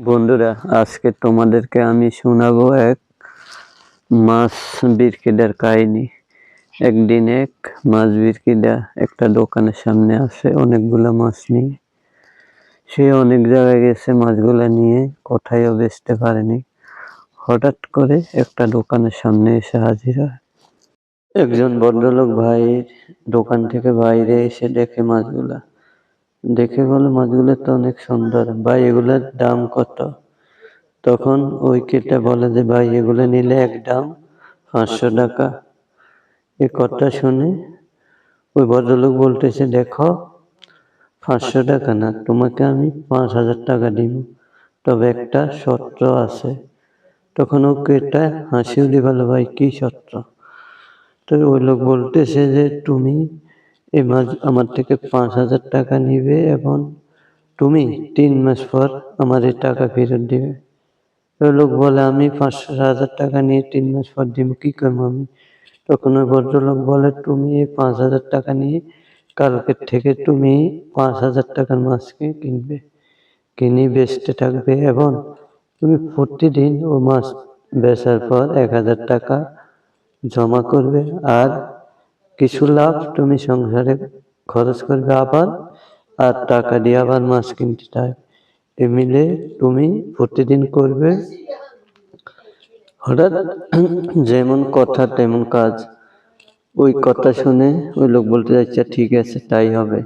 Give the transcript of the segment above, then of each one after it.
বন্ধুরা, আজকে তোমাদেরকে আমি শোনাবো এক মাছ বিক্রিদার কাহিনী। একদিন এক মাছ বিক্রিদা একটা দোকানের সামনে আসে অনেকগুলা মাছ নিয়ে। সে অনেক জায়গায় গেছে মাছগুলো নিয়ে, কোথায়ও বেচতে পারেনি। হঠাৎ করে একটা দোকানের সামনে এসে হাজির হয়। একজন ভদ্রলোক ভাইয়ের দোকান থেকে বাইরে এসে দেখে মাছগুলা। দেখে বলে মাছগুলো তো অনেক সুন্দর। ভাই, এগুলোর দাম কত? তখন ওই কেটে বলে যে, ভাই, এগুলো নিলে এক দাম পাঁচশো টাকা। এ কথা শুনে ওই ভদ্রলোক বলতেছে, দেখো, পাঁচশো টাকা না, তোমাকে আমি পাঁচ হাজার টাকা দিব। তবে একটা শর্ত আছে। তখন ও কেটা হাসিও দিবালো, ভাই, কি শর্ত তো ওই লোক বলতেছে যে, তুমি এই মাস আমার থেকে পাঁচ হাজার টাকা নিবে এবং তুমি তিন মাস পর আমার এই টাকা ফেরত দিবে। লোক বলে, আমি পাঁচশো হাজার টাকা নিয়ে তিন মাস পর দিব, কি করব আমি? তখন ওই ভদ্রলোক বলে, তুমি এই পাঁচ হাজার টাকা নিয়ে কালকের থেকে তুমি পাঁচ হাজার টাকার মাছকে কিনবে, কিনে বেচতে থাকবে এবং তুমি প্রতিদিন ও মাছ বেচার পর এক হাজার টাকা জমা করবে আর কিছু লাভ তুমি সংসারে খরচ করবে আবার, আর টাকা দিয়ে আবার মাছ কিনতে চাই এ মিলে তুমি প্রতিদিন করবে। হঠাৎ যেমন কথা, তেমন কাজ। ওই কথা শুনে ওই লোক বলতে যাচ্ছে ঠিক আছে, তাই হবে।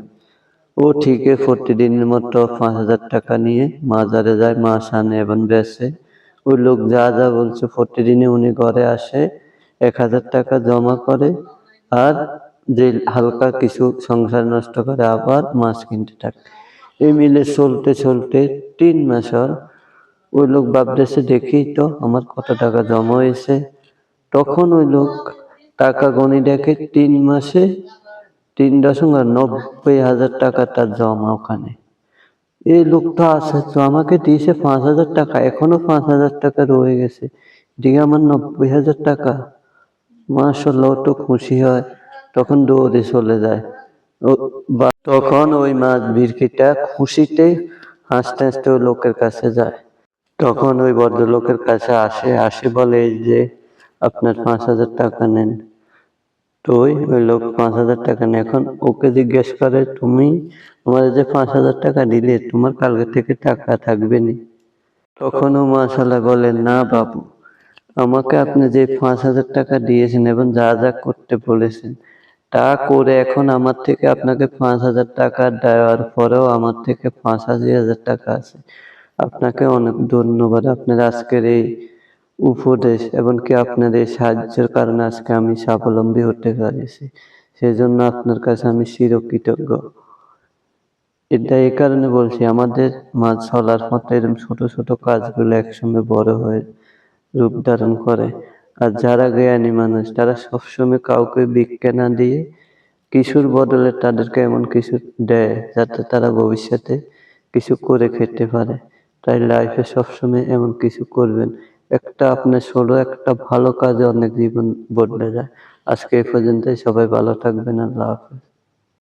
ও ঠিকই প্রতিদিনের মতো পাঁচ হাজার টাকা নিয়ে মাজারে যায়, মাছ আনে এবং বেচে। ওই লোক যা যা বলছে প্রতিদিনে উনি ঘরে আসে, এক হাজার টাকা জমা করে। আর যে হালকা কিছু সংসার নষ্ট করে আবার মাছ কিনতে থাকে। এই মিলে চলতে চলতে তিন মাস ওই লোক ভাবতেছে, দেখি তো আমার কত টাকা জমা হয়েছে। তখন ওই লোক টাকা গণি দেখে তিন মাসে তিন দশমিক নব্বই হাজার টাকা তার জমা ওখানে। এই লোকটা আছে তো আমাকে দিয়েছে পাঁচ হাজার টাকা, এখনও পাঁচ হাজার টাকা রয়ে গেছে। দিকে আমার নব্বই হাজার টাকা মাসাল্লাহ তো খুশি হয়, তখন দৌড়ে চলে যায়। বা- তখন ওই মাছ বিরকিটা খুশিতে হাসতে হাসতে ওই লোকের কাছে যায়। তখন ওই ভদ্রলোকের কাছে আসে আসে বলে যে আপনার পাঁচ হাজার টাকা নেন। তো ওই লোক পাঁচ হাজার টাকা নেয়। এখন ওকে জিজ্ঞেস করে, তুমি আমার যে পাঁচ হাজার টাকা দিলে, তোমার কালকে থেকে টাকা থাকবে নি? তখন ও মাসাল্লাহ বলে, না বাবু। আমাকে আপনি যে পাঁচ হাজার টাকা দিয়েছেন এবং যা যা করতে বলেছেন তা করে এখন আমার থেকে আপনাকে পাঁচ হাজার টাকা দেওয়ার পরেও আমার থেকে পাঁচ হাজার টাকা আছে। আপনাকে অনেক ধন্যবাদ। আপনার আজকের এই উপদেশ এবং কি আপনার এই সাহায্যের কারণে আজকে আমি স্বাবলম্বী হতে পেরেছি। সেই জন্য আপনার কাছে আমি চিরকৃতজ্ঞ। এটা এই কারণে বলছি আমাদের মাছ চলার মতো এরকম ছোট ছোট কাজগুলো একসঙ্গে বড় হয়ে রূপ ধারণ করে। আর যারা জ্ঞানী মানুষ, তারা সবসময় কাউকে ভিক্ষা না দিয়ে কিছুর বদলে তাদেরকে এমন কিছু দেয় যাতে তারা ভবিষ্যতে কিছু করে খেতে পারে। তাই লাইফে সবসময় এমন কিছু করবেন। একটা আপনার ছোট একটা ভালো কাজে অনেক জীবন বদলে যায়। আজকে এই পর্যন্তই। সবাই ভালো থাকবেন। আল্লাহ হাফেজ।